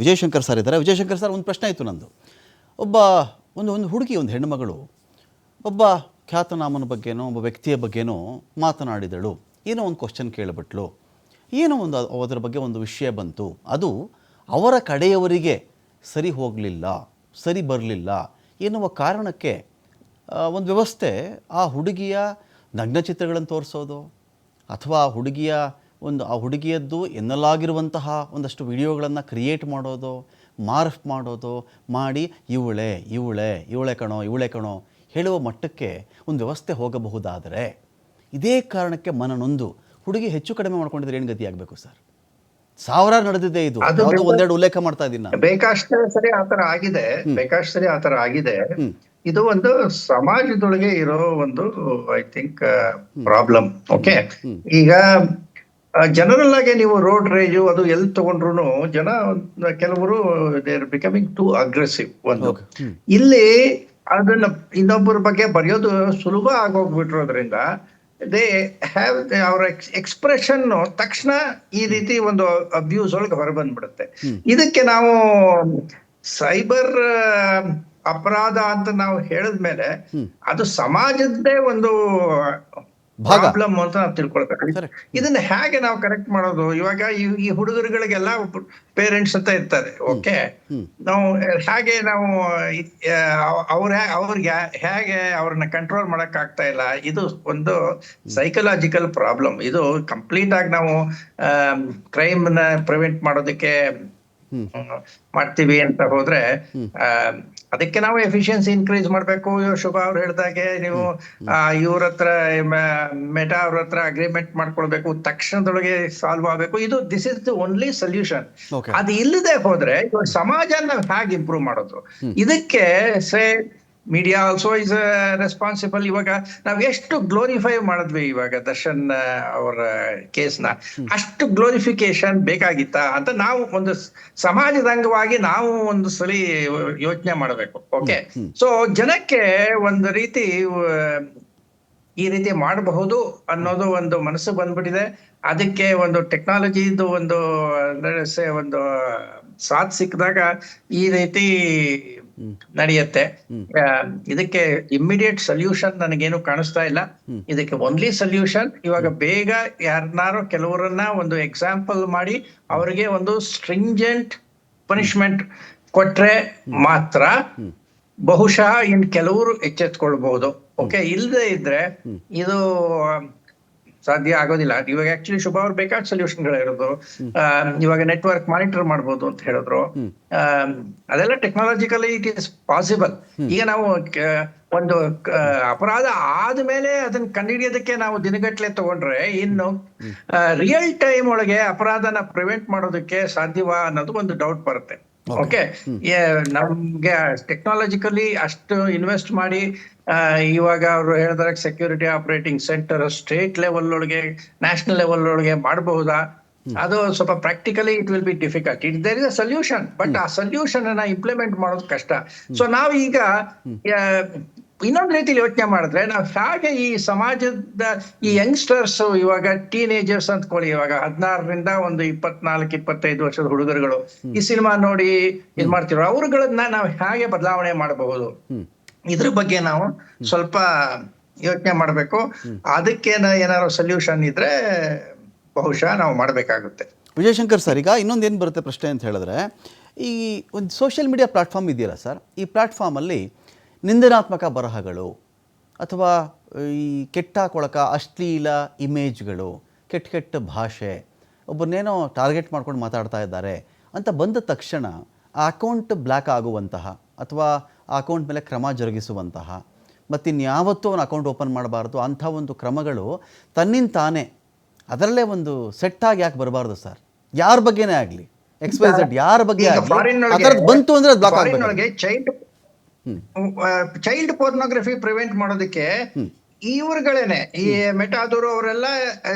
Vijayashankar sir ಇದ್ದಾರೆ. Vijayashankar sir ಒಂದು ಪ್ರಶ್ನೆ ಆಯಿತು ನಂದು. ಒಬ್ಬ ಒಂದು ಒಂದು ಹುಡುಗಿ, ಒಂದು ಹೆಣ್ಣುಮಗಳು, ಒಬ್ಬ ಖ್ಯಾತನಾಮನ ಬಗ್ಗೆನೋ, ಒಬ್ಬ ವ್ಯಕ್ತಿಯ ಬಗ್ಗೆನೋ ಮಾತನಾಡಿದಳು. ಏನೋ ಒಂದು ಕ್ವಶನ್ ಕೇಳಿಬಿಟ್ಲು. ಏನೋ ಒಂದು ಅದರ ಬಗ್ಗೆ ಒಂದು ವಿಷಯ ಬಂತು. ಅದು ಅವರ ಕಡೆಯವರಿಗೆ ಸರಿ ಹೋಗಲಿಲ್ಲ, ಸರಿ ಬರಲಿಲ್ಲ ಎನ್ನುವ ಕಾರಣಕ್ಕೆ ಒಂದು ವ್ಯವಸ್ಥೆ ಆ ಹುಡುಗಿಯ ನಗ್ನಚಿತ್ರಗಳನ್ನು ತೋರಿಸೋದು ಅಥವಾ ಹುಡುಗಿಯ ಒಂದು ಆ ಹುಡುಗಿಯದ್ದು ಎನ್ನಲಾಗಿರುವಂತಹ ಒಂದಷ್ಟು ವಿಡಿಯೋಗಳನ್ನು ಕ್ರಿಯೇಟ್ ಮಾಡೋದು ಮಾರ್ಫ್ ಮಾಡೋದು ಮಾಡಿ ಇವಳೆ ಇವಳೆ ಇವಳೆ ಕಣೋ ಇವಳೆ ಕಣೋ ಹೇಳುವ ಮಟ್ಟಕ್ಕೆ ಒಂದು ವ್ಯವಸ್ಥೆ ಹೋಗಬಹುದಾದರೆ ಇದೇ ಕಾರಣಕ್ಕೆ ಮನನೊಂದು. ಹುಡುಗಿ ಹೆಚ್ಚು ಕಡಿಮೆ ಮಾಡ್ಕೊಂಡಿದ್ರೆ ಏನು ಗತಿ ಆಗಬೇಕು ಸರ್? ಸಾವಿರಾರು ನಡೆದಿದೆ ಇದು. ಒಂದೆರಡು ಉಲ್ಲೇಖ ಮಾಡ್ತಾ ಇದ್ದೀನಿ ಬೇಕಾಷ್ಟೇ ಸರಿ ಆತರ ಆಗಿದೆ. ಬೇಕಷ್ಟೇ ಆತರ ಆಗಿದೆ. ಇದು ಒಂದು ಸಮಾಜದೊಳಗೆ ಇರೋ ಒಂದು ಐ ಥಿಂಕ್ ಪ್ರಾಬ್ಲಮ್ ಓಕೆ ಈಗ ಜನರಲ್ ಆಗಿ ನೀವು ರೋಡ್ ರೇಜು ಅದು ಎಲ್ಲಿ ತಗೊಂಡ್ರು ಜನ ಕೆಲವರು they are becoming too aggressive ಒಂದು. ಇಲ್ಲಿ ಅದನ್ನ ಇನ್ನೊಬ್ಬರ ಬಗ್ಗೆ ಬರೆಯೋದು ಸುಲಭ ಆಗೋಗ್ಬಿಟ್ಟಿರೋದ್ರಿಂದ ದೇ ಹ್ಯಾವ್ ಅವರ ಎಕ್ಸ್ಪ್ರೆಷನ್ ತಕ್ಷಣ ಈ ರೀತಿ ಒಂದು ಅಬ್ಯೂಸ್ ಒಳಗೆ ಹೊರಬಂದ್ಬಿಡುತ್ತೆ. ಇದಕ್ಕೆ ನಾವು ಸೈಬರ್ ಅಪರಾಧ ಅಂತ ನಾವು ಹೇಳಿದ್ಮೇಲೆ ಅದು ಸಮಾಜದ್ದೇ ಒಂದು. ಪ್ರಾಬ್ಲಮ್ ಅಂತ ನಾವು ತಿಳ್ಕೊಳ್ಬೇಕು. ಇದನ್ನ ಹೇಗೆ ನಾವು ಕರೆಕ್ಟ್ ಮಾಡೋದು? ಇವಾಗ ಈ ಹುಡುಗರುಗಳಿಗೆಲ್ಲ ಪೇರೆಂಟ್ಸ್ ಅಂತ ಇರ್ತಾರೆ. ಓಕೆ ನಾವು ಹೇಗೆ ನಾವು ಅವ್ರ ಅವ್ರಿಗೆ ಹೇಗೆ ಅವ್ರನ್ನ ಕಂಟ್ರೋಲ್ ಮಾಡಕ್ ಆಗ್ತಾ ಇಲ್ಲ? ಇದು ಒಂದು ಸೈಕಲಾಜಿಕಲ್ ಪ್ರಾಬ್ಲಮ್ ಇದು ಕಂಪ್ಲೀಟ್ ಆಗಿ ನಾವು ಕ್ರೈಮ್ನ ಪ್ರಿವೆಂಟ್ ಮಾಡೋದಕ್ಕೆ ಮಾಡ್ತೀವಿ ಅಂತ ಹೋದ್ರೆ ಆ, ಅದಕ್ಕೆ ನಾವು ಎಫಿಷಿಯನ್ಸಿ ಇನ್ಕ್ರೀಸ್ ಮಾಡಬೇಕು. ಶುಭ ಅವ್ರು ಹೇಳ್ದಾಗೆ ನೀವು ಇವ್ರ ಹತ್ರ ಮೆಟಾ ಅವ್ರ ಹತ್ರ ಅಗ್ರಿಮೆಂಟ್ ಮಾಡ್ಕೊಳ್ಬೇಕು. ತಕ್ಷಣದೊಳಗೆ ಸಾಲ್ವ್ ಆಗಬೇಕು. ಇದು this is the only solution. ಅದು ಇಲ್ಲದೆ ಹೋದ್ರೆ ಇವಾಗ ಸಮಾಜ ನಾವು ಹೇಗೆ ಇಂಪ್ರೂವ್ ಮಾಡೋದು. ಇದಕ್ಕೆ say media also is responsible ಇವಾಗ. ನಾವ್ ಎಷ್ಟು ಗ್ಲೋರಿಫೈ ಮಾಡಿದ್ವಿ ಇವಾಗ ದರ್ಶನ್ ಅವರ ಕೇಸ್ನ. ಅಷ್ಟು ಗ್ಲೋರಿಫಿಕೇಶನ್ ಬೇಕಾಗಿತ್ತಾ ಅಂತ ನಾವು ಒಂದು ಸಮಾಜದ ಅಂಗವಾಗಿ ನಾವು ಒಂದು ಸಲಿ ಯೋಚನೆ ಮಾಡಬೇಕು. ಓಕೆ ಸೊ ಜನಕ್ಕೆ ಒಂದು ರೀತಿ ಈ ರೀತಿ ಮಾಡಬಹುದು ಅನ್ನೋದು ಒಂದು ಮನಸ್ಸು ಬಂದ್ಬಿಟ್ಟಿದೆ. ಅದಕ್ಕೆ ಒಂದು ಟೆಕ್ನಾಲಜಿದು ಒಂದು ಒಂದು ಸಾಥ್ ಸಿಕ್ಕಿದಾಗ ಈ ರೀತಿ ನಡೆಯುತ್ತೆ. ಇದಕ್ಕೆ ಇಮ್ಮಿಡಿಯೇಟ್ ಸೊಲ್ಯೂಷನ್ ನನಗೇನು ಕಾಣಿಸ್ತಾ ಇಲ್ಲ. ಇದಕ್ಕೆ ಓನ್ಲಿ ಸೊಲ್ಯೂಷನ್ ಇವಾಗ ಬೇಗ ಯಾರನ್ನಾರು ಕೆಲವರನ್ನ ಒಂದು ಎಕ್ಸಾಂಪಲ್ ಮಾಡಿ ಅವರಿಗೆ ಒಂದು ಸ್ಟ್ರಿಂಜೆಂಟ್ ಪನಿಷ್ಮೆಂಟ್ ಕೊಟ್ರೆ ಮಾತ್ರ ಬಹುಶಃ ಇನ್ ಕೆಲವರು ಎಚ್ಚೆತ್ಕೊಳ್ಬಹುದು. ಓಕೆ ಇಲ್ಲದೆ ಇದ್ರೆ ಇದು ಸಾಧ್ಯ ಆಗೋದಿಲ್ಲ. ಇವಾಗ ಆಕ್ಚುಲಿ ಶುಭ ಅವ್ರು ಬೇಕಾದ ಸೊಲ್ಯೂಷನ್ಗಳಿರೋದು ಇವಾಗ ನೆಟ್ವರ್ಕ್ ಮಾನಿಟರ್ ಮಾಡ್ಬೋದು ಅಂತ ಹೇಳಿದ್ರು. ಆ, ಅದೆಲ್ಲ ಟೆಕ್ನಾಲಜಿಕಲಿ ಇಟ್ ಇಸ್ ಪಾಸಿಬಲ್ ಈಗ ನಾವು ಒಂದು ಅಪರಾಧ ಆದ್ಮೇಲೆ ಅದನ್ನ ಕಂಡುಹಿಡಿಯೋದಕ್ಕೆ ನಾವು ದಿನಗಟ್ಲೆ ತಗೊಂಡ್ರೆ ಇನ್ನು ರಿಯಲ್ ಟೈಮ್ ಒಳಗೆ ಅಪರಾಧನ ಪ್ರಿವೆಂಟ್ ಮಾಡೋದಕ್ಕೆ ಸಾಧ್ಯವಾ ಅನ್ನೋದು ಒಂದು ಡೌಟ್ ಬರುತ್ತೆ. ಓಕೆ ನಮ್ಗೆ ಟೆಕ್ನಾಲಜಿಕಲಿ ಅಷ್ಟು ಇನ್ವೆಸ್ಟ್ ಮಾಡಿ ಇವಾಗ ಅವರು ಹೇಳಿದ್ರೆ security operating centre state level ಒಳಗೆ ನ್ಯಾಷನಲ್ ಲೆವೆಲ್ ಒಳಗೆ ಮಾಡಬಹುದಾ? ಅದು ಸ್ವಲ್ಪ practically it will be difficult it there is a solution but ಆ ಸೊಲ್ಯೂಷನ್ ಅನ್ನ ಇಂಪ್ಲಿಮೆಂಟ್ ಮಾಡೋದು ಕಷ್ಟ. ಸೊ ನಾವು ಆ, ಇನ್ನೊಂದ್ ರೀತಿಲಿ ಯೋಚನೆ ಮಾಡಿದ್ರೆ ನಾವು ಹೇಗೆ ಈ ಸಮಾಜದ ಈ ಯಂಗ್ಸ್ಟರ್ಸ್ ಇವಾಗ ಟೀನೇಜರ್ಸ್ ಅಂದ್ಕೊಳ್ಳಿ ಇವಾಗ ಹದಿನಾರರಿಂದ ಒಂದು ಇಪ್ಪತ್ನಾಲ್ಕು ಇಪ್ಪತ್ತೈದು ವರ್ಷದ ಹುಡುಗರುಗಳು ಈ ಸಿನಿಮಾ ನೋಡಿ ಇದ್ ಮಾಡ್ತಿರೋ ಅವ್ರುಗಳನ್ನ ನಾವು ಹೇಗೆ ಬದಲಾವಣೆ ಮಾಡಬಹುದು? ಇದ್ರ ಬಗ್ಗೆ ನಾವು ಸ್ವಲ್ಪ ಯೋಚನೆ ಮಾಡಬೇಕು. ಅದಕ್ಕೆ ಏನಾದ್ರು ಸೊಲ್ಯೂಷನ್ ಇದ್ರೆ ಬಹುಶಃ ನಾವು ಮಾಡಬೇಕಾಗುತ್ತೆ. ವಿಜಯಶಂಕರ್ ಸರ್ ಈಗ ಇನ್ನೊಂದು ಏನು ಬರುತ್ತೆ ಪ್ರಶ್ನೆ ಅಂತ ಹೇಳಿದ್ರೆ ಈ ಒಂದು ಸೋಷಿಯಲ್ ಮೀಡಿಯಾ ಪ್ಲಾಟ್ಫಾರ್ಮ್ ಇದೆಯಲ್ಲ ಸರ್ ಈ ಪ್ಲಾಟ್ಫಾರ್ಮಲ್ಲಿ ನಿಂದನಾತ್ಮಕ ಬರಹಗಳು ಅಥವಾ ಈ ಕೆಟ್ಟ ಕೊಳಕ ಅಶ್ಲೀಲ ಇಮೇಜ್ಗಳು ಕೆಟ್ಟ ಕೆಟ್ಟ ಭಾಷೆ ಒಬ್ಬರನ್ನೇನೋ ಟಾರ್ಗೆಟ್ ಮಾಡ್ಕೊಂಡು ಮಾತಾಡ್ತಾ ಇದ್ದಾರೆ ಅಂತ ಬಂದ ತಕ್ಷಣ ಆ ಅಕೌಂಟ್ ಬ್ಲ್ಯಾಕ್ ಆಗುವಂತಹ ಅಥವಾ ಆ ಅಕೌಂಟ್ ಮೇಲೆ ಕ್ರಮ ಜರುಗಿಸುವಂತಹ ಮತ್ತಿನ್ಯಾವತ್ತೂ ಅವನ ಅಕೌಂಟ್ ಓಪನ್ ಮಾಡಬಾರ್ದು ಅಂಥ ಒಂದು ಕ್ರಮಗಳು ತನ್ನಿಂದ ತಾನೇ ಅದರಲ್ಲೇ ಒಂದು ಸೆಟ್ ಆಗಿ ಯಾಕೆ ಬರಬಾರ್ದು ಸರ್? ಯಾರ ಬಗ್ಗೆನೇ ಆಗಲಿ? ಎಕ್ಸ್ಪೈಸ್ ಯಾರ ಬಗ್ಗೆ ಆಗಲಿ? ಬಂತು ಅಂದ್ರೆ ಅದು ಬ್ಲಾಕ್ ಆಗಬೇಕು. ಚೈಲ್ಡ್ ಪೋರ್ನೋಗ್ರಫಿ ಪ್ರಿವೆಂಟ್ ಮಾಡೋದಕ್ಕೆ ಇವ್ರುಗಳೇನೆ ಈ ಮೆಟಾದವರು ಅವರೆಲ್ಲ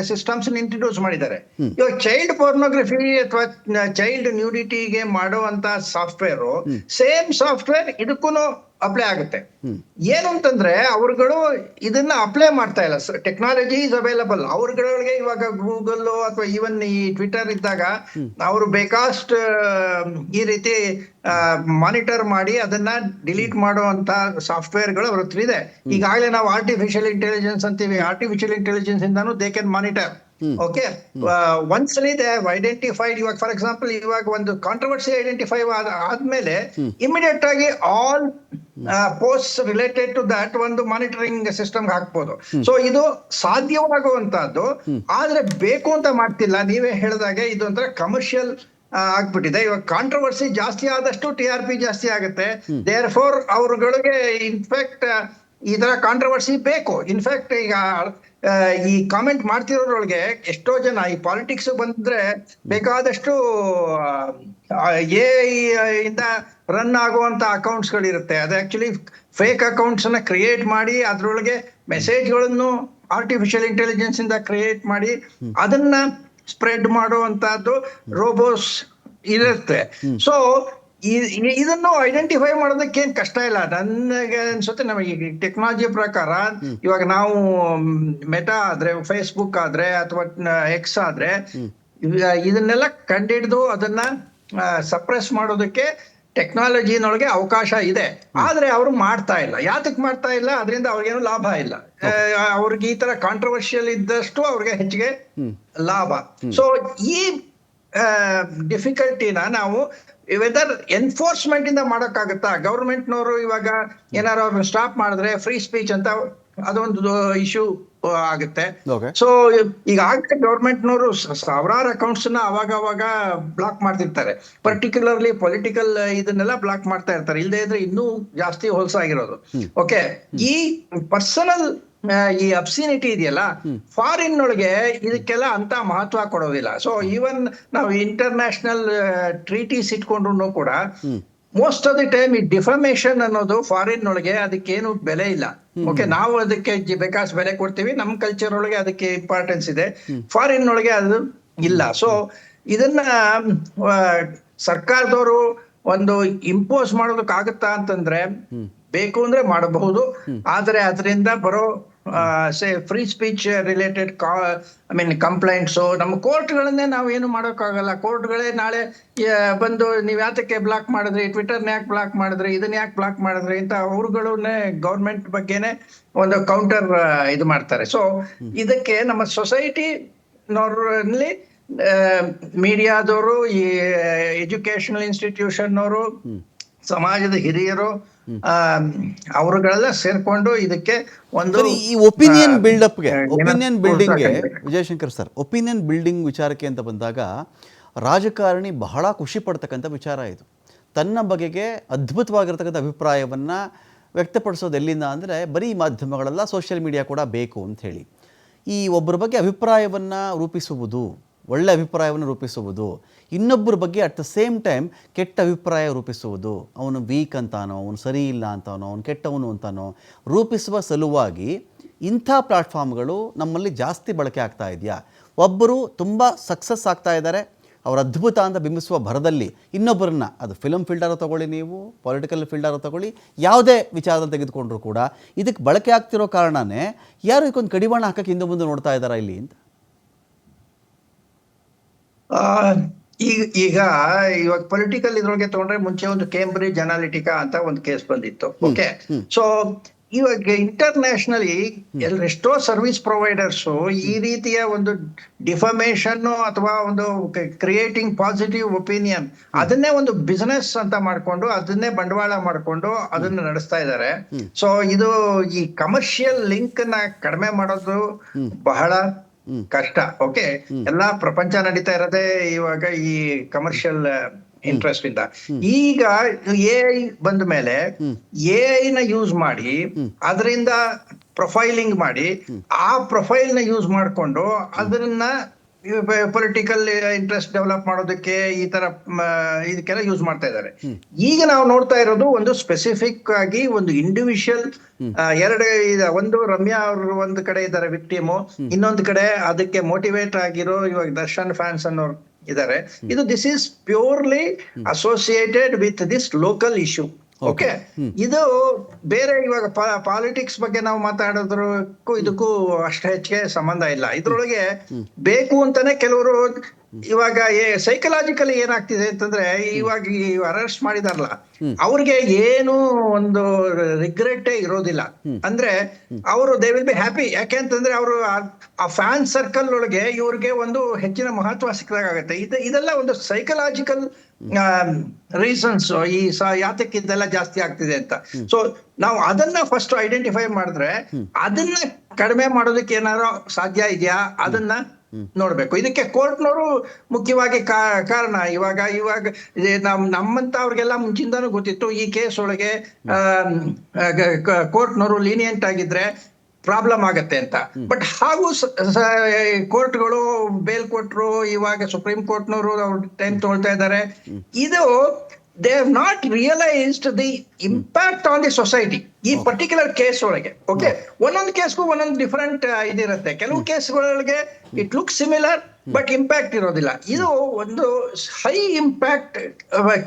ಸಿಸ್ಟಮ್ಸ್ ಇಂಟ್ರೊಡ್ಯೂಸ್ ಮಾಡಿದ್ದಾರೆ. ಇವಾಗ ಚೈಲ್ಡ್ ಪೋರ್ನೋಗ್ರಫಿ ಅಥವಾ ಚೈಲ್ಡ್ ನ್ಯೂಡಿಟಿಗೆ ಮಾಡುವಂತ ಸಾಫ್ಟ್ವೇರ್ ಸೇಮ್ ಸಾಫ್ಟ್ವೇರ್ ಇದಕ್ಕೂ ಅಪ್ಲೈ ಆಗುತ್ತೆ. ಏನು ಅಂತಂದ್ರೆ ಅವ್ರುಗಳು ಇದನ್ನ ಅಪ್ಲೈ ಮಾಡ್ತಾ ಇಲ್ಲ. ಟೆಕ್ನಾಲಜಿ ಇಸ್ ಅವೈಲಬಲ್ ಅವ್ರಗಳಿಗೆ ಇವಾಗ ಗೂಗಲ್ ಅಥವಾ ಈವನ್ ಈ ಟ್ವಿಟರ್ ಇದ್ದಾಗ ಅವರು ಬೇಕಾಸ್ಟ್ ಈ ರೀತಿ ಮಾನಿಟರ್ ಮಾಡಿ ಅದನ್ನ ಡಿಲೀಟ್ ಮಾಡುವಂತ ಸಾಫ್ಟ್ವೇರ್ಗಳು ಅವ್ರ ಹತ್ರ ಇದೆ ಈಗಾಗಲೇ ನಾವು ಆರ್ಟಿಫಿಷಿಯಲ್ ಇಂಟೆಲಿಜೆನ್ಸ್ ಅಂತೀವಿ. ಆರ್ಟಿಫಿಷಿಯಲ್ ಇಂಟೆಲಿಜೆನ್ಸ್ ಇಂದಾನು ದೇ ಕ್ಯಾನ್ ಮಾನಿಟರ್ ಓಕೆ ಒಂದ್ಸಲಿ ಇದೆ ಐಡೆಂಟಿಫೈಡ್ ಇವಾಗ ಫಾರ್ ಎಕ್ಸಾಂಪಲ್ ಇವಾಗ ಒಂದು ಕಾಂಟ್ರವರ್ಸಿ ಐಡೆಂಟಿಫೈ ಆದ್ಮೇಲೆ ಇಮಿಡಿಯೇಟ್ ಆಗಿ all post related to that ಒಂದು ಮಾನಿಟರಿಂಗ್ ಸಿಸ್ಟಮ್ ಹಾಕ್ಬೋದು. ಸೊ ಇದು ಸಾಧ್ಯವಾಗುವಂತಹದ್ದು. ಆದ್ರೆ ಬೇಕು ಅಂತ ಮಾಡ್ತಿಲ್ಲ. ನೀವೇ ಹೇಳಿದಾಗೆ ಇದು ಒಂಥರ ಕಮರ್ಷಿಯಲ್ ಆಗ್ಬಿಟ್ಟಿದೆ. ಇವಾಗ ಕಾಂಟ್ರವರ್ಸಿ ಜಾಸ್ತಿ ಆದಷ್ಟು ಟಿ ಆರ್ ಪಿ ಜಾಸ್ತಿ ಆಗುತ್ತೆ. ದೇರ್ ಫೋರ್ ಅವ್ರಗಳಿಗೆ ಇನ್ಫ್ಯಾಕ್ಟ್ ಈ ತರ ಕಾಂಟ್ರವರ್ಸಿ ಬೇಕು. ಇನ್ಫ್ಯಾಕ್ಟ್ ಈಗ ಈ ಕಾಮೆಂಟ್ ಮಾಡ್ತಿರೋದ್ರೊಳಗೆ ಎಷ್ಟೋ ಜನ ಈ ಪಾಲಿಟಿಕ್ಸ್ ಬಂದ್ರೆ ಬೇಕಾದಷ್ಟು ಎ ಇಂದ ರನ್ ಆಗುವಂತ ಅಕೌಂಟ್ಸ್ ಗಳಿರುತ್ತೆ. ಅದು ಆಕ್ಚುಲಿ ಫೇಕ್ ಅಕೌಂಟ್ಸ್ ಅನ್ನ ಕ್ರಿಯೇಟ್ ಮಾಡಿ ಅದ್ರೊಳಗೆ ಮೆಸೇಜ್ಗಳನ್ನು ಆರ್ಟಿಫಿಷಿಯಲ್ ಇಂಟೆಲಿಜೆನ್ಸ್ ಇಂದ ಕ್ರಿಯೇಟ್ ಮಾಡಿ ಅದನ್ನ ಸ್ಪ್ರೆಡ್ ಮಾಡುವಂತಹದ್ದು ರೋಬೋಸ್ ಇರುತ್ತೆ. ಸೊ ಇದನ್ನು ಐಡೆಂಟಿಫೈ ಮಾಡೋದಕ್ಕೆ ಏನ್ ಕಷ್ಟ ಇಲ್ಲ. ನನಗೆ ಅನ್ಸುತ್ತೆ ನಮಗೆ ಟೆಕ್ನಾಲಜಿ ಪ್ರಕಾರ ಇವಾಗ ನಾವು ಮೆಟಾ ಆದ್ರೆ ಫೇಸ್ಬುಕ್ ಆದ್ರೆ ಅಥವಾ ಎಕ್ಸ್ ಆದ್ರೆ ಇದನ್ನೆಲ್ಲ ಕಂಡಿಡಿದು ಅದನ್ನ ಸಪ್ರೆಸ್ ಮಾಡೋದಕ್ಕೆ ಟೆಕ್ನಾಲಜಿನೊಳಗೆ ಅವಕಾಶ ಇದೆ. ಆದ್ರೆ ಅವರು ಮಾಡ್ತಾ ಇಲ್ಲ. ಯಾತಕ್ ಮಾಡ್ತಾ ಇಲ್ಲ? ಅದರಿಂದ ಅವ್ರಿಗೇನು ಲಾಭ ಇಲ್ಲ. ಅವ್ರಿಗೆ ಈ ತರ ಕಾಂಟ್ರವರ್ಷಿಯಲ್ ಇದ್ದಷ್ಟು ಅವ್ರಿಗೆ ಹೆಚ್ಚಿಗೆ ಲಾಭ. ಸೊ ಈ ಡಿಫಿಕಲ್ಟಿನ ನಾವು ವೆದರ್ ಎನ್ಫೋರ್ಸ್ಮೆಂಟ್ ಇಂದ ಮಾಡಕ್ಕಾಗತ್ತಾ? ಗೌರ್ಮೆಂಟ್ನವರು ಇವಾಗ ಏನಾರು ಅವ್ರನ್ನ ಸ್ಟಾಪ್ ಮಾಡಿದ್ರೆ ಫ್ರೀ ಸ್ಪೀಚ್ ಅಂತ ಅದೊಂದು ಇಶ್ಯೂ ಆಗುತ್ತೆ. ಸೊ ಈಗ ಆಗುತ್ತೆ ಗೌರ್ಮೆಂಟ್ನವರು ಸಾವಿರಾರು ಅಕೌಂಟ್ಸ್ನ ಅವಾಗ ಅವಾಗ ಬ್ಲಾಕ್ ಮಾಡ್ತಿರ್ತಾರೆ. ಪರ್ಟಿಕ್ಯುಲರ್ಲಿ ಪೊಲಿಟಿಕಲ್ ಇದನ್ನೆಲ್ಲ ಬ್ಲಾಕ್ ಮಾಡ್ತಾ ಇರ್ತಾರೆ. ಇಲ್ಲದೆ ಇದ್ರೆ ಇನ್ನೂ ಜಾಸ್ತಿ ಹೊಲಸಾಗಿರೋದು ಓಕೆ ಈ ಪರ್ಸನಲ್ ಈ ಅಬ್ಸಿನಿಟಿ ಇದೆಯಲ್ಲ ಫಾರಿನ್ ಒಳಗೆ ಇದಕ್ಕೆಲ್ಲ ಅಂತ ಮಹತ್ವ ಕೊಡೋದಿಲ್ಲ. ಸೊ ಈವನ್ ನಾವು ಇಂಟರ್ನ್ಯಾಷನಲ್ ಟ್ರೀಟೀಸ್ ಇಟ್ಕೊಂಡ್ರು ಕೂಡ ಮೋಸ್ಟ್ ಆಫ್ ದಿ ಟೈಮ್ ಈ ಡಿಫಮೇಶನ್ ಅನ್ನೋದು ಫಾರಿನ್ ಒಳಗೆ ಅದಕ್ಕೇನು ಬೆಲೆ ಇಲ್ಲ. ಓಕೆ ನಾವು ಅದಕ್ಕೆ ಬೇಕಾಸ್ ಬೆಲೆ ಕೊಡ್ತೀವಿ ನಮ್ಮ ಕಲ್ಚರ್ ಒಳಗೆ ಅದಕ್ಕೆ ಇಂಪಾರ್ಟೆನ್ಸ್ ಇದೆ. ಫಾರಿನ್ ಒಳಗೆ ಅದು ಇಲ್ಲ. ಸೊ ಇದನ್ನ ಸರ್ಕಾರದವರು ಒಂದು ಇಂಪೋಸ್ ಮಾಡೋದಕ್ಕಾಗತ್ತಾ ಅಂತಂದ್ರೆ ಬೇಕು ಅಂದ್ರೆ ಮಾಡಬಹುದು. ಆದ್ರೆ ಅದರಿಂದ ಬರೋ say free speech related I mean complaints ನಮ್ಮ ಕೋರ್ಟ್ಗಳನ್ನೇ ನಾವು ಏನು ಮಾಡೋಕ್ಕಾಗಲ್ಲ. ಕೋರ್ಟ್ಗಳೇ ನಾಳೆ ಬಂದು ನೀವು ಯಾತಕ್ಕೆ ಬ್ಲಾಕ್ ಮಾಡಿದ್ರಿ? ಟ್ವಿಟರ್ನ ಯಾಕೆ ಬ್ಲಾಕ್ ಮಾಡಿದ್ರಿ? ಇದನ್ನ ಯಾಕೆ ಬ್ಲಾಕ್ ಮಾಡಿದ್ರಿ? ಅಂತ ಅವ್ರುಗಳನ್ನೇ ಗೌರ್ಮೆಂಟ್ ಬಗ್ಗೆನೆ ಒಂದು ಕೌಂಟರ್ ಇದು ಮಾಡ್ತಾರೆ. ಸೊ ಇದಕ್ಕೆ ನಮ್ಮ ಸೊಸೈಟಿ ನೋರಲ್ಲಿ ಮೀಡಿಯಾದವರು ಈ ಎಜುಕೇಶನಲ್ ಇನ್ಸ್ಟಿಟ್ಯೂಷನ್ ಅವರು ಸಮಾಜದ ಹಿರಿಯರು ಅವರುಗಳೆಲ್ಲ ಸೇರ್ಕೊಂಡು ಇದಕ್ಕೆ ಒಂದು ಈ ಒಪಿನಿಯನ್ ಬಿಲ್ಡಪ್ಗೆ ಒಪಿನಿಯನ್ ಬಿಲ್ಡಿಂಗ್ಗೆ ವಿಜಯಶಂಕರ್ ಸರ್ ಒಪಿನಿಯನ್ ಬಿಲ್ಡಿಂಗ್ ವಿಚಾರಕ್ಕೆ ಅಂತ ಬಂದಾಗ ರಾಜಕಾರಣಿ ಬಹಳ ಖುಷಿ ಪಡ್ತಕ್ಕಂಥ ವಿಚಾರ ಇದು. ತನ್ನ ಬಗೆಗೆ ಅದ್ಭುತವಾಗಿರ್ತಕ್ಕಂಥ ಅಭಿಪ್ರಾಯವನ್ನು ವ್ಯಕ್ತಪಡಿಸೋದು ಎಲ್ಲಿಂದ ಅಂದರೆ ಬರೀ ಮಾಧ್ಯಮಗಳೆಲ್ಲ ಸೋಷಿಯಲ್ ಮೀಡಿಯಾ ಕೂಡ ಬೇಕು ಅಂತ ಹೇಳಿ. ಈ ಒಬ್ಬರ ಬಗ್ಗೆ ಅಭಿಪ್ರಾಯವನ್ನು ರೂಪಿಸುವುದು ಒಳ್ಳೆ ಅಭಿಪ್ರಾಯವನ್ನು ರೂಪಿಸುವುದು. ಇನ್ನೊಬ್ಬರ ಬಗ್ಗೆ ಅಟ್ ದ ಸೇಮ್ ಟೈಮ್ ಕೆಟ್ಟ ಅಭಿಪ್ರಾಯ ರೂಪಿಸುವುದು. ಅವನು ವೀಕ್ ಅಂತಾನೋ, ಅವನು ಸರಿ ಇಲ್ಲ ಅಂತಾನೋ, ಅವನು ಕೆಟ್ಟವನು ಅಂತಾನೋ ರೂಪಿಸುವ ಸಲುವಾಗಿ ಇಂಥ ಪ್ಲ್ಯಾಟ್ಫಾರ್ಮ್ಗಳು ನಮ್ಮಲ್ಲಿ ಜಾಸ್ತಿ ಬಳಕೆ ಆಗ್ತಾ ಇದೆಯಾ? ಒಬ್ಬರು ತುಂಬ ಸಕ್ಸಸ್ ಆಗ್ತಾ ಇದ್ದಾರೆ. ಅವರ ಅದ್ಭುತ ಅಂತ ಬಿಂಬಿಸುವ ಭರದಲ್ಲಿ ಇನ್ನೊಬ್ಬರನ್ನ, ಅದು ಫಿಲಮ್ ಫೀಲ್ಡಾರು ತಗೊಳ್ಳಿ ನೀವು ಪೊಲಿಟಿಕಲ್ ಫೀಲ್ಡಾರು ತಗೊಳ್ಳಿ, ಯಾವುದೇ ವಿಚಾರದಲ್ಲಿ ತೆಗೆದುಕೊಂಡ್ರು ಕೂಡ ಇದಕ್ಕೆ ಬಳಕೆ ಆಗ್ತಿರೋ ಕಾರಣನೇ ಯಾರು ಇದಕ್ಕೊಂದು ಕಡಿವಾಣ ಹಾಕಕ್ಕೆ ಹಿಂದೆ ಮುಂದೆ ನೋಡ್ತಾ ಇದ್ದಾರಾ ಇಲ್ಲಿ ಅಂತ? ಈಗ ಈಗ ಇವಾಗ ಪೊಲಿಟಿಕಲ್ ಇದ್ರೊಳಗೆ ತಗೊಂಡ್ರೆ ಮುಂಚೆ ಒಂದು ಕೇಂಬ್ರಿಡ್ಜ್ ಅನಾಲಿಟಿಕಾ ಅಂತ ಒಂದು ಕೇಸ್ ಬಂದಿತ್ತು. ಓಕೆ ಸೊ ಇವಾಗ ಇಂಟರ್ನ್ಯಾಷನಲಿ ಎಷ್ಟೋ ಸರ್ವಿಸ್ ಪ್ರೊವೈಡರ್ಸ್ ಈ ರೀತಿಯ ಒಂದು ಡಿಫಮೇಷನ್ ಅಥವಾ ಒಂದು ಕ್ರಿಯೇಟಿಂಗ್ ಪಾಸಿಟಿವ್ ಒಪಿನಿಯನ್ ಅದನ್ನೇ ಒಂದು ಬಿಸ್ನೆಸ್ ಅಂತ ಮಾಡ್ಕೊಂಡು ಅದನ್ನೇ ಬಂಡವಾಳ ಮಾಡ್ಕೊಂಡು ಅದನ್ನ ನಡೆಸ್ತಾ ಇದ್ದಾರೆ ಸೊ ಇದು ಈ ಕಮರ್ಷಿಯಲ್ ಲಿಂಕ್ನ ಕಡಿಮೆ ಮಾಡೋದು ಬಹಳ ಕಷ್ಟ. ಓಕೆ ಎಲ್ಲಾ ಪ್ರಪಂಚ ನಡೀತಾ ಇರೋದೇ ಇವಾಗ ಈ ಕಮರ್ಷಿಯಲ್ ಇಂಟ್ರೆಸ್ಟ್ ಇಂದ. ಈಗ ಎ ಐ ಬಂದ ಮೇಲೆ ಎ ಐ ನ ಯೂಸ್ ಮಾಡಿ ಅದರಿಂದ ಪ್ರೊಫೈಲಿಂಗ್ ಮಾಡಿ ಆ ಪ್ರೊಫೈಲ್ನ ಯೂಸ್ ಮಾಡ್ಕೊಂಡು ಅದನ್ನ ಪೊಲಿಟಿಕಲ್ ಇಂಟ್ರೆಸ್ಟ್ ಡೆವಲಪ್ ಮಾಡೋದಕ್ಕೆ ಈ ತರ ಇದಕ್ಕೆಲ್ಲ ಯೂಸ್ ಮಾಡ್ತಾ ಇದ್ದಾರೆ. ಈಗ ನಾವು ನೋಡ್ತಾ ಇರೋದು ಒಂದು ಸ್ಪೆಸಿಫಿಕ್ ಆಗಿ ಒಂದು ಇಂಡಿವಿಜುವಲ್ ಎರಡು. ಒಂದು ರಮ್ಯಾ ಅವರು ಒಂದು ಕಡೆ ಇದ್ದಾರೆ ವಿಕ್ಟಿಮು ಇನ್ನೊಂದು ಕಡೆ ಅದಕ್ಕೆ ಮೋಟಿವೇಟ್ ಆಗಿರೋ ಇವಾಗ ದರ್ಶನ್ ಫ್ಯಾನ್ಸ್ ಅನ್ನೋರು ಇದ್ದಾರೆ. ಇದು this is purely associated with this local issue okay. ಇದು ಬೇರೆ ಇವಾಗ ಪಾಲಿಟಿಕ್ಸ್ ಬಗ್ಗೆ ನಾವು ಮಾತಾಡೋದ್ರಕ್ಕೂ ಇದಕ್ಕೂ ಅಷ್ಟು ಹೆಚ್ಚಿಗೆ ಸಂಬಂಧ ಇಲ್ಲ. ಇದ್ರೊಳಗೆ ಬೇಕು ಅಂತಾನೆ ಕೆಲವರು ಇವಾಗ ಸೈಕಲಾಜಿಕಲಿ ಏನಾಗ್ತಿದೆ ಅಂತಂದ್ರೆ ಇವಾಗ ಅರೆಸ್ಟ್ ಮಾಡಿದಾರಲ್ಲ ಅವ್ರಿಗೆ ಏನು ಒಂದು ರಿಗ್ರೆಟ್ ಇರೋದಿಲ್ಲ. ಅಂದ್ರೆ ಅವರು ದೇ ವಿಲ್ ಬಿ ಹ್ಯಾಪಿ ಯಾಕೆ ಅಂತಂದ್ರೆ ಅವರು ಆ ಫ್ಯಾನ್ ಸರ್ಕಲ್ ಒಳಗೆ ಇವ್ರಿಗೆ ಒಂದು ಹೆಚ್ಚಿನ ಮಹತ್ವ ಸಿಕ್ಕದಾಗತ್ತೆ ಇದು ಇದೆಲ್ಲ ಒಂದು ಸೈಕಲಾಜಿಕಲ್ ರೀಸನ್ಸ್ ಈ ಯಾತಕ್ಕಿದ್ದೆಲ್ಲ ಯಾತಕ್ಕೆ ಇದೆಲ್ಲ ಜಾಸ್ತಿ ಆಗ್ತಿದೆ ಅಂತ. ಸೊ ನಾವು ಅದನ್ನ ಫಸ್ಟ್ ಐಡೆಂಟಿಫೈ ಮಾಡಿದ್ರೆ ಅದನ್ನ ಕಡಿಮೆ ಮಾಡೋದಕ್ಕೆ ಏನಾದ್ರು ಸಾಧ್ಯ ಇದೆಯಾ? ಅದನ್ನ ನೋಡ್ಬೇಕು. ಇದಕ್ಕೆ ಕೋರ್ಟ್ನವರು ಮುಖ್ಯವಾಗಿ ಕಾರಣ. ಇವಾಗ ಇವಾಗ ನಮ್ ನಮ್ಮಂತ ಅವ್ರಿಗೆಲ್ಲ ಮುಂಚಿಂದಾನು ಗೊತ್ತಿತ್ತು ಈ ಕೇಸ್ ಒಳಗೆ ಕೋರ್ಟ್ನವರು ಲೀನಿಯಂಟ್ ಆಗಿದ್ರೆ ಪ್ರಾಬ್ಲಮ್ ಆಗತ್ತೆ ಅಂತ. ಬಟ್ ಹಾಗೂ ಕೋರ್ಟ್ಗಳು ಬೇಲ್ ಕೊಟ್ರು ಇವಾಗ ಸುಪ್ರೀಂ ಕೋರ್ಟ್ನವರು ಅವ್ರ ಟೈಮ್ ತಗೊಳ್ತಾ ಇದ್ದಾರೆ. ಇದು they have not realised the impact on the society ಈ ಪರ್ಟಿಕ್ಯುಲರ್ ಕೇಸ್ ಒಳಗೆ ಓಕೆ ಒಂದೊಂದು ಕೇಸ್ಗೂ ಒಂದೊಂದು ಡಿಫರೆಂಟ್ ಇದಿರುತ್ತೆ. ಕೆಲವು ಕೇಸ್ಗಳಿಗೆ it look similar but impact ಇರೋದಿಲ್ಲ. ಇದು ಒಂದು ಹೈ ಇಂಪ್ಯಾಕ್ಟ್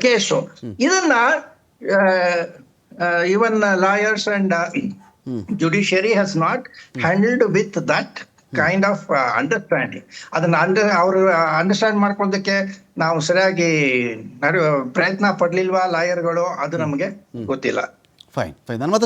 ಕೇಸು ಇದನ್ನ even lawyers and judiciary has not handled with that kind of understanding ಅದನ್ನ ಅಂಡರ್ ಅವರು ಅಂಡರ್ಸ್ಟ್ಯಾಂಡ್ ಮಾಡ್ಕೊಳ್ಳೋದಕ್ಕೆ ನಾವು ಸರಿಯಾಗಿ ಪ್ರಯತ್ನ ಪಡ್ಲಿಲ್ವಾ ಲಾಯರ್ಗಳು ಅದು ನಮಗೆ ಗೊತ್ತಿಲ್ಲ. ಫೈನ್ ಫೈನ್ ಮತ್ತೆ